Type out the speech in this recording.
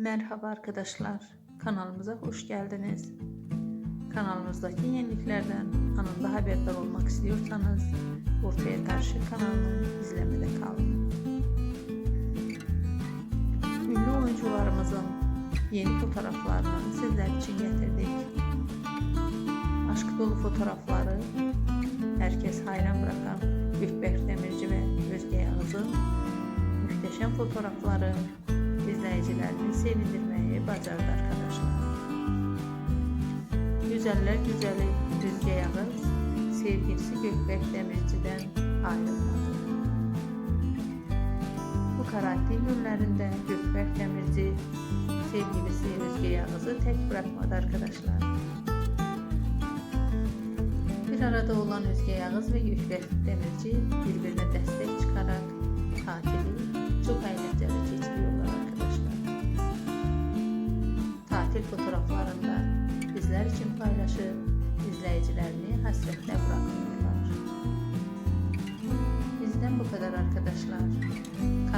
Merhaba arkadaşlar, kanalımıza hoş geldiniz. Kanalımızdaki yeniliklerden anında haberdar olmak istiyorsanız Ortaya Karşı kanalını izlemede kalın. Ünlü oyuncularımızın yeni fotoğraflarını sizler için getirdik. Aşk dolu fotoğrafları herkes hayran bırakan Gökberk Demirci ve Özge Yağız'ın muhteşem fotoğrafları izleyicilerini sevindirmeyi başardı arkadaşlar. Güzeller güzeli Özge Yağız sevgilisi Gökberk Demirci'den ayrılmadı. Bu karantin günlerinde Gökberk Demirci sevgilisi Özge Yağız'ı tek bırakmadı arkadaşlar. Bir arada olan Özge Yağız ve Gökberk Demirci birbirine için paylaşıp izleyicilerini hasretle bırakmıyorlar. Bizden bu kadar arkadaşlar. Olmayı,